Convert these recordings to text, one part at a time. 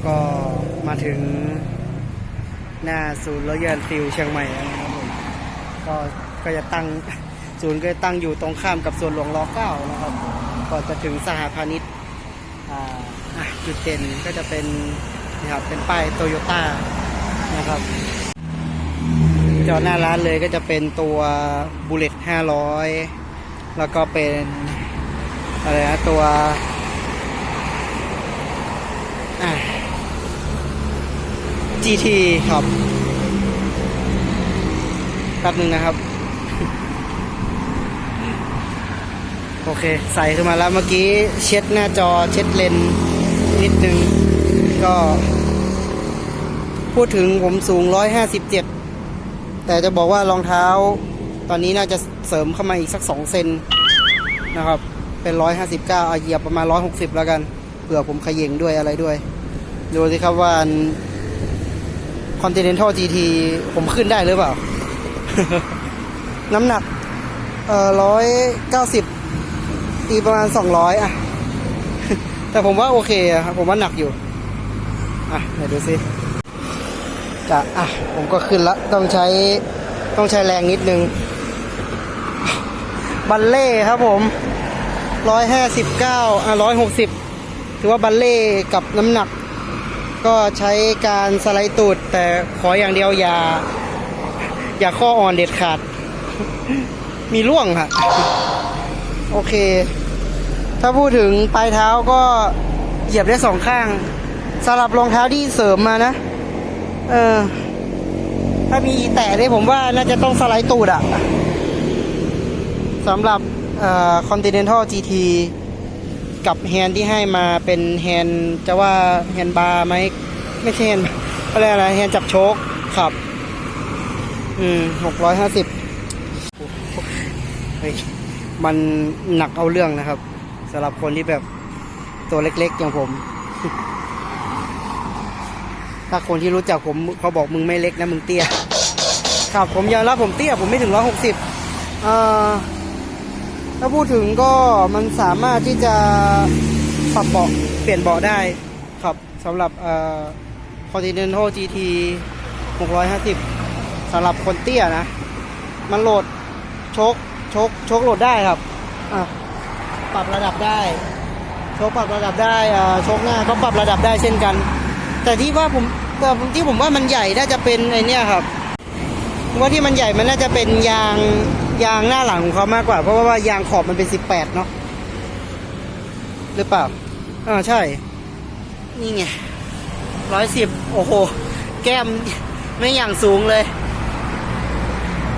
แล้วก็มาถึงหน้าศูนย์รถยนต์ฟิลเชียงใหม่นะครับผมก็ก็จะตั้งศูนย์ก็จะตั้งอยู่ตรงข้ามกับสวนหลวงรเก้านะครับก่อนจะถึงสหพาณิชย์จุดเด่นก็จะเป็นนะครับเป็นป้ายโตโยต้านะครับจอดหน้าร้านเลยก็จะเป็นตัวบุลเลต500 แล้วก็เป็นอะไรนะตัวอะ GT ครับแป๊บนึงนะครับ โอเค ใส่ขึ้นมาแล้วเมื่อกี้เช็ดหน้าจอเช็ดเลนส์นิดนึง ก็ พูดถึงผมสูง 157 แต่จะบอกว่ารองเท้า ตอนนี้น่าจะเสริมเข้ามาอีกสัก 2 เซนนะครับ เป็น 159เอาเหยียบประมาณ 160 แล้วกัน เผื่อผมขย่งด้วยอะไรด้วย ดูสิครับว่า Continental GT ผมขึ้นได้หรือเปล่า น้ำหนัก เอ่อร้อยเก้าสิบตีประมาณสองร้อยอะแต่ผมว่าโอเคอะครับผมว่าหนักอยู่ อะเดี๋ยวดูสิจะอะ ผมก็ขึ้นละ ต้องใช้ต้องใช้แรงนิดนึง บัลเล่ครับผมร้อยห้าสิบเก้าอะร้อยหกสิบถือว่าบัลเล่กับน้ำหนัก ก็ใช้การสไลด์ตูด แต่ขออย่างเดียวอย่า อย่าข้ออ่อนเด็ดขาด มีร่วงค่ะ โอเค ถ้าพูดถึงปลายเท้าก็เหยียบได้สองข้างสลับรองเท้าที่เสริมมานะ เออ ถ้ามีแตะเนี่ยผมว่าน่าจะต้องสไลด์ตูดอะสำหรับเอ่อ Continental GT กับแฮนที่ให้มาเป็นแฮนจะว่าแฮนบาร์ไหมไม่ใช่แฮนด์อะไรยกอะไรแฮนจับโชคครับ อืมหกร้อยห้าสิบมันหนักเอาเรื่องนะครับสำหรับคนที่แบบตัวเล็กๆอย่างผม ถ้าคนที่รู้จักผมเขาบอกมึงไม่เล็กนะมึงเตี้ยครับผมยอมรับผมเตี้ยผมไม่ถึงร้อยหกสิบ ถ้าพูดถึงก็มันสามารถที่จะปรับเบาะเปลี่ยนเบาะได้ครับสำหรับเอ่อ Continental GT 650สำหรับคนเตี้ยนะ มันโหลดชคโชคโชคโหลดได้ครับอะปรับระดับได้ชคปรับระดับได้อ่าชคหน้าก็ปรับระดับได้เช่นกัน แต่ที่ว่าผมแต่ที่ผมว่ามันใหญ่น่าจะเป็นไอเนี้ยครับ ว่าที่มันใหญ่มันน่าจะเป็นยางยางหน้าหลังของเขามากกว่า เพราะว่ายางขอบมันเป็นสิบแปดเนาะหรือเปล่าอ่าใช่ นี่ไงร้อยสิบโอ้โห แก้มไม่อย่างสูงเลย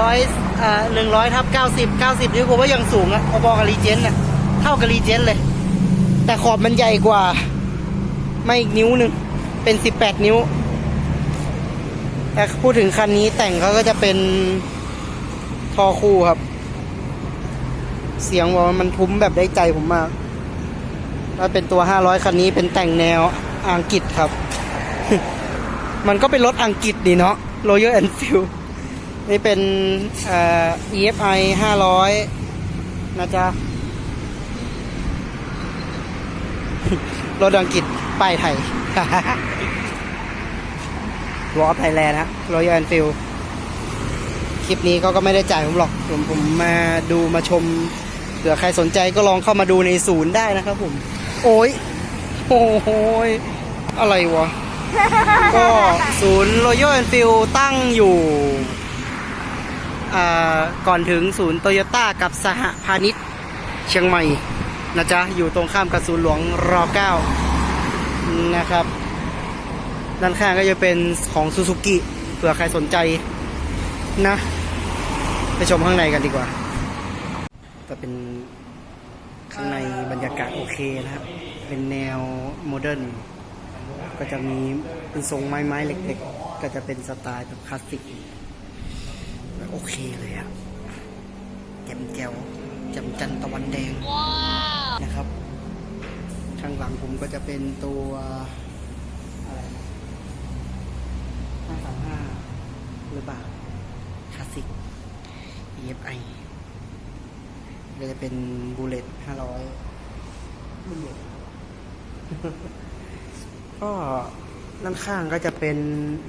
ร้อยอ่าหนึ่งร้อยทับเก้าสิบเก้าสิบนี่ผมว่ายังสูงอะพอๆกับรีเจนอะเท่ากับรีเจนเลย แต่ขอบมันใหญ่กว่า ไม่อีกนิ้วหนึ่งเป็นสิบแปดนิ้ว แต่พูดถึงคันนี้แต่งเขาก็จะเป็นทอคู่ครับ เสียงว่ามันทุ้มแบบได้ใจผมมากถ้าเป็นตัว 500 คันนี้เป็นแต่งแนวอังกฤษครับ มันก็เป็นรถอังกฤษดีเนาะ Royal Enfield นี่เป็นเอ่อ EFI 500 นะจ๊ะ รถอังกฤษป้ายไทย วอลไทยแลนด์ฮะ Royal Enfield คลิปนี้เขาก็ไม่ได้จ่ายผมหรอกผมผมมาดูมาชมเผื่อใครสนใจก็ลองเข้ามาดูในศูนย์ได้นะครับผม โอ้ยโอ้โหยอะไรวะ ก็ศูนย์ Royal Enfield ตั้งอยู่ก่อนถึงศูนย์โตโยต้ากับสหพาณิชย์เชียงใหม่นะจ๊ะ อยู่ตรงข้ามกับศูนย์หลวงรอ9นะครับ ด้านข้างก็จะเป็นของซูซูกิเผื่อใครสนใจนะ ไปชมข้างในกันดีกว่าก็เป็นข้างในบรรยากาศโอเคนะครับ เป็นแนวโมเดิร์นก็จะมีเป็นทรงไม้ไม้ๆเล็กๆ ก็จะเป็นสไตล์แบบคลาสสิกโอเคเลยอะแจ่มแจ๋วแจ่มจันตะวันแดงนะครับ ข้างหลังผมก็จะเป็นตัวอะไรห้าสามห้า หรือเปล่าคลาสสิก EFI ก็จะเป็นบูเลตห้าร้อยบูเลตก็ด้านข้างก็จะเป็น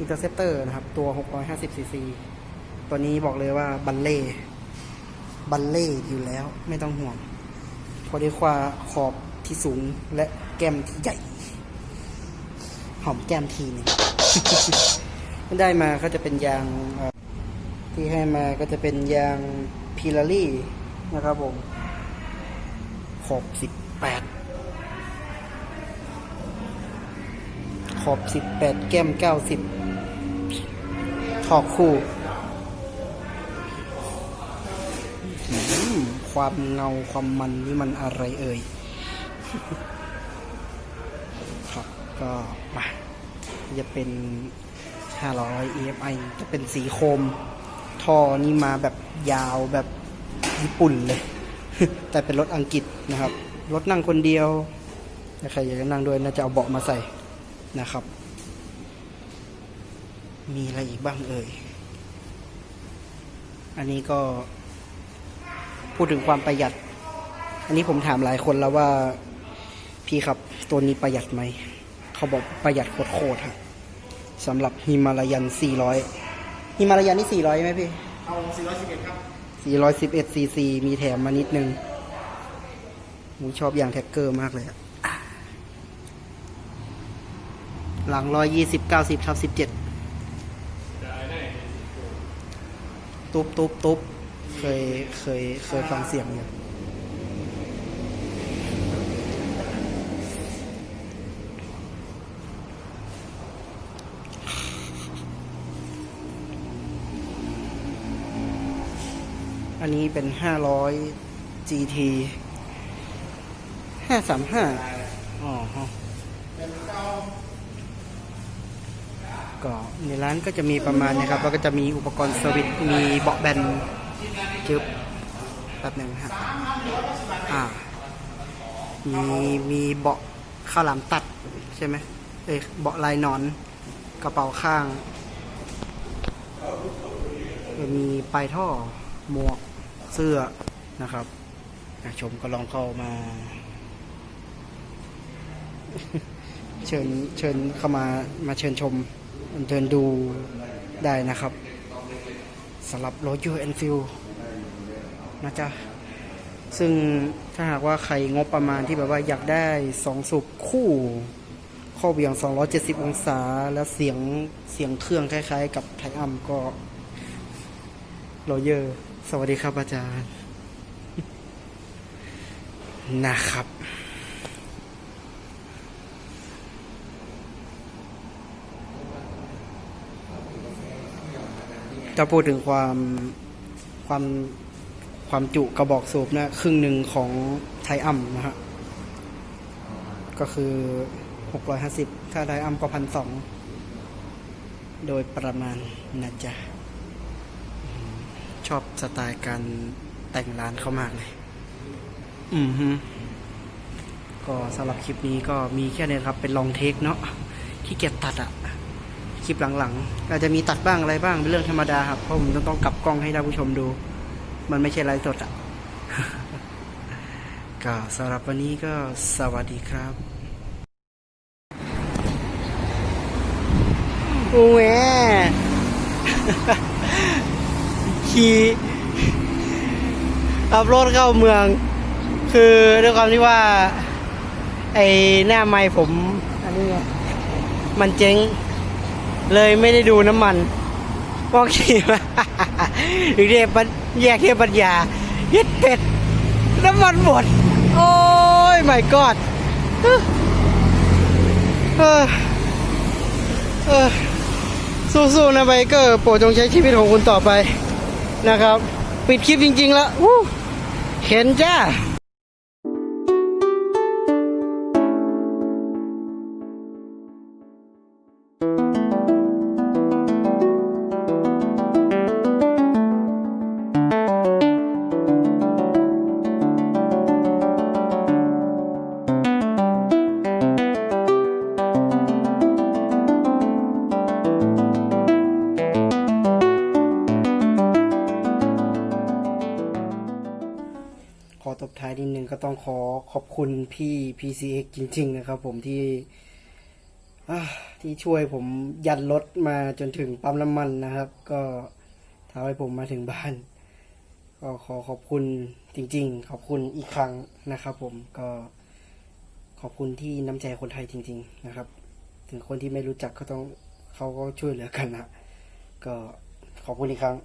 Interceptor นะครับ ตัว650 cc ตัวนี้บอกเลยว่าบัลเล่ บัลเล่อยู่แล้วไม่ต้องห่วงเพราะด้วยความขอบที่สูงและแก้มที่ใหญ่ หอมแก้มทีนึง ได้มาก็จะเป็นยางที่ให้มาก็จะเป็นยางพิลารี่นะครับผมขอบสิบแปดขอบสิบแปดแก้มเก้าสิบขอบคู่ ความเงาความมันนี่มันอะไรเอ่ย ครับก็มาจะเป็น 500 EFI จะเป็นสีโคมท่อนี่มาแบบยาวแบบญี่ปุ่นเลย แต่เป็นรถอังกฤษนะครับ รถนั่งคนเดียวใครอยากจะนั่งด้วยน่าจะเอาเบาะมาใส่นะครับ มีอะไรอีกบ้างเอ่ย อันนี้ก็ พูดถึงความประหยัด อันนี้ผมถามหลายคนแล้วว่า พี่ครับตัวนี้ประหยัดไหม เขาบอกประหยัดโคตรๆครับ สำหรับฮิมาลายัน 400ฮิมาลายันนี่ 400ไหมพี่ เอา 411 ครับ 411 cc มีแถมมานิดนึงผมชอบอย่างแท็กเกอร์มากเลยอะหลัง 120 90ทับ17 ตุ๊บตุ๊บตุ๊บเคยเคยเคยฟังเสียงอยู่ อันนี้เป็น 500 GT 535อ๋อฮะก็ในร้านก็จะมีประมาณเนะครับ แล้วก็จะมีอุปกรณ์สวิตช์มีเบาะแบนจึบแป๊บหนึ่งฮะอ่ามีมีเบาะข้าวหลามตัดใช่ไหมเอ้ยเบาะลายหนอน กระเป๋าข้าง มีปลายท่อหมวก เสื้อนะครับชมก็ลองเข้ามา เชิญเชิญเข้ามามาเชิญชมเดินดูได้นะครับสำหรับ Royal Enfield นะจ๊ะ ซึ่งถ้าหากว่าใครงบประมาณที่แบบว่าอยากได้สองสูบคู่ข้อเบี่ยง 270 องศา แล้วเสียงเสียงเครื่องคล้ายๆ กับไทอัมก็โรเยอร์ สวัสดีครับอาจารย์ นะครับ จะพูดถึงความความความจุกระบอกสูบนะครึ่งหนึ่งของไทอัมนะฮะ ก็คือ 650 ถ้าไทอัมก็พันสอง โดยประมาณนะจ๊ะ ชอบสไตล์การแต่งร้านเขามากเลย อืมฮึก็สำหรับคลิปนี้ก็มีแค่นี้ครับเป็นลองเทคเนาะที่เกียจตัดอะคลิปหลังๆ อาจจะมีตัดบ้างอะไรบ้างเป็นเรื่องธรรมดาครับเพราะผมต้องต้องกลับกล้องให้ท่านผู้ชมดู มันไม่ใช่ไลฟ์สดอะก็สำหรับวันนี้ก็สวัสดีครับโอ้แหว ขี่ขับรถเข้าเมือง คือด้วยความที่ว่า ไอ้หน้าไม้ผม อันนี้มันเจ๊ง เลยไม่ได้ดูน้ำมันก็ขี่มาถึงเทพปัญแยกเทพปัญญายึดเป็ด น้ำมันหมด โอ้ยไม่กอดสู้ๆนะไบเกอร์โปรดจงใช้ชีวิตของคุณต่อไป นะครับ ปิดคลิปจริง ๆ แล้วเห็นจ้า ขอบคุณพี่ PCX จริง ๆ นะครับ ผมที่ที่ช่วยผมยันรถมาจนถึงปั๊มน้ำมันนะครับ ก็ทำให้ผมมาถึงบ้าน ก็ขอขอบคุณจริง ๆ ขอบคุณอีกครั้งนะครับผมก็ขอบคุณที่น้ำใจคนไทยจริง ๆ นะครับ ถึงคนที่ไม่รู้จักก็ต้องเขาก็ช่วยเหลือกันนะก็ขอบคุณอีกครั้ง